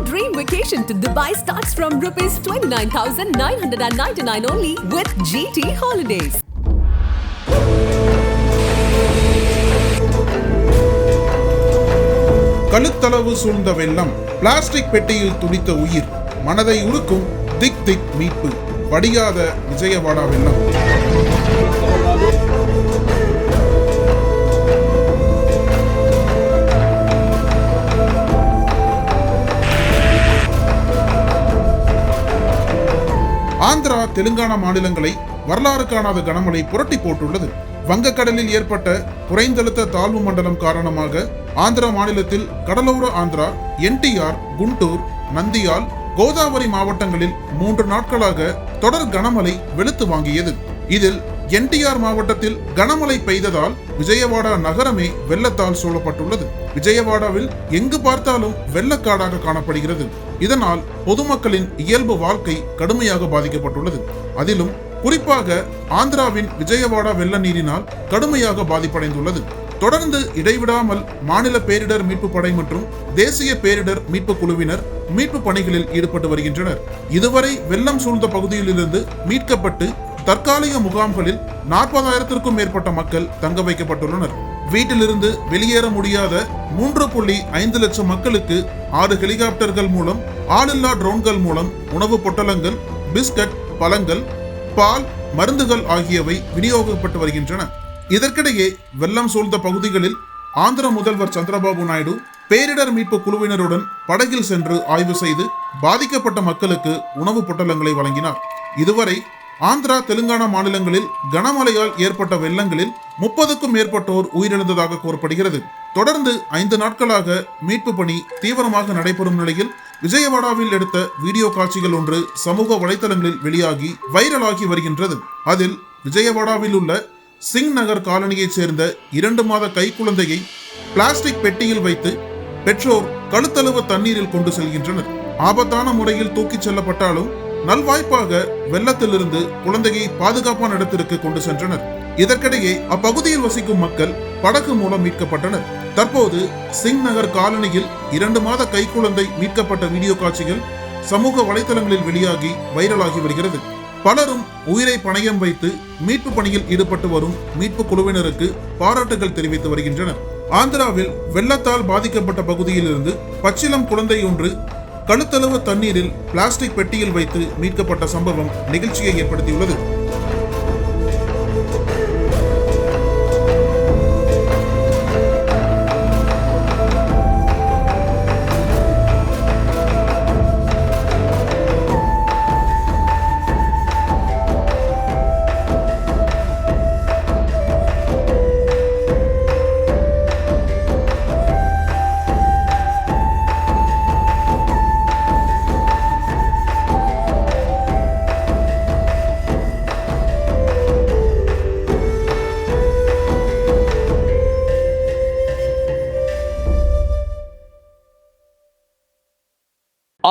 Your dream vacation to Dubai starts from rupees 29,999 only with GT Holidays. கழுத்தளவு சூழ்ந்த வெள்ளம் plastic பெட்டியில் துடித்த உயிர் மனதை உருக்கும் திக் திக் மீட்பு வடியாத விஜயவாடா வெள்ளம் ஆந்திரா தெலுங்கானா மாநிலங்களை வரலாறு காணாத கனமழை புரட்டி போட்டுள்ளது. வங்கக்கடலில் ஏற்பட்ட குறைந்தழுத்த தாழ்வு மண்டலம் காரணமாக ஆந்திரா மாநிலத்தில் கடலோர ஆந்திரா என்டிஆர் குண்டூர் நந்தியால் கோதாவரி மாவட்டங்களில் மூன்று நாட்களாக தொடர் கனமழை வெளுத்து வாங்கியது. இதில் என்டிஆர் மாவட்டத்தில் கனமழை பெய்ததால் விஜயவாடா நகரமே வெள்ளத்தால் சூழப்பட்டுள்ளது. விஜயவாடாவில் எங்கு பார்த்தாலும் வெள்ளக்காடாக காணப்படுகிறது. இதனால் பொதுமக்களின் இயல்பு வாழ்க்கை கடுமையாக பாதிக்கப்பட்டுள்ளது. அதிலும் குறிப்பாக ஆந்திராவின் விஜயவாடா வெள்ள நீரினால் கடுமையாக பாதிப்படைந்துள்ளது. தொடர்ந்து இடைவிடாமல் மாநில பேரிடர் மீட்பு படை மற்றும் தேசிய பேரிடர் மீட்பு குழுவினர் மீட்பு பணிகளில் ஈடுபட்டு வருகின்றனர். இதுவரை வெள்ளம் சூழ்ந்த பகுதியிலிருந்து மீட்கப்பட்டு தற்காலிக முகாம்களில் நாற்பதாயிரத்திற்கும் மேற்பட்ட மக்கள் தங்க வைக்கப்பட்டுள்ளனர். வீட்டிலிருந்து வெளியேற முடியாத மூன்று புள்ளி ஐந்து லட்சம் மக்களுக்கு ஆறு ஹெலிகாப்டர்கள் மூலம் ஆளில்லா ட்ரோன்கள் மூலம் உணவு பொட்டலங்கள் பிஸ்கட் பழங்கள் பால் மருந்துகள் ஆகியவை விநியோகிக்கப்பட்டு வருகின்றன. இதற்கிடையே வெள்ளம் சூழ்ந்த பகுதிகளில் ஆந்திர முதல்வர் சந்திரபாபு நாயுடு பேரிடர் மீட்பு குழுவினருடன் படகில் சென்று ஆய்வு செய்து பாதிக்கப்பட்ட மக்களுக்கு உணவுப் பொட்டலங்களை வழங்கினார். இதுவரை ஆந்திரா தெலுங்கானா மாநிலங்களில் கனமழையால் ஏற்பட்ட வெள்ளங்களில் முப்பதுக்கும் மேற்பட்டோர் உயிரிழந்ததாக கூறப்படுகிறது. தொடர்ந்து ஐந்து நாட்களாக மீட்பு பணி தீவிரமாக நடைபெறும் நிலையில் விஜயவாடாவில் எடுத்த வீடியோ காட்சிகள் ஒன்று சமூக வலைதளங்களில் வெளியாகி வைரலாகி வருகின்றது. அதில் விஜயவாடாவில் உள்ள சிங் நகர் காலனியைச் சேர்ந்த இரண்டு மாத கைக்குழந்தையை பிளாஸ்டிக் பெட்டியில் வைத்து பெற்றோர் கழுத்தளவு தண்ணீரில் கொண்டு செல்கின்றனர். ஆபத்தான முறையில் தூக்கிச் செல்லப்பட்டாலும் நல்வாய்ப்பாக வெள்ளத்திலிருந்து குழந்தையை பாதுகாப்பான இடத்திற்கு கொண்டு சென்றனர். இதற்கிடையே அப்பகுதியில் வசிக்கும் மக்கள் படகு மூலம் மீட்கப்பட்டனர். தற்போது சிங் நகர் காலனியில் இரண்டு மாத கைக்குழந்தை மீட்கப்பட்ட வீடியோ காட்சிகள் சமூக வலைதளங்களில் வெளியாகி வைரலாகி வருகிறது. பலரும் உயிரை பணயம் வைத்து மீட்பு பணியில் ஈடுபட்டு வரும் மீட்பு குழுவினருக்கு பாராட்டுகள் தெரிவித்து வருகின்றனர். ஆந்திராவில் வெள்ளத்தால் பாதிக்கப்பட்ட பகுதியிலிருந்து பச்சிலம் குழந்தை ஒன்று கழுத்தளவு தண்ணீரில் பிளாஸ்டிக் பெட்டியில் வைத்து மீட்கப்பட்ட சம்பவம் நிகழ்ச்சியை ஏற்படுத்தியுள்ளது.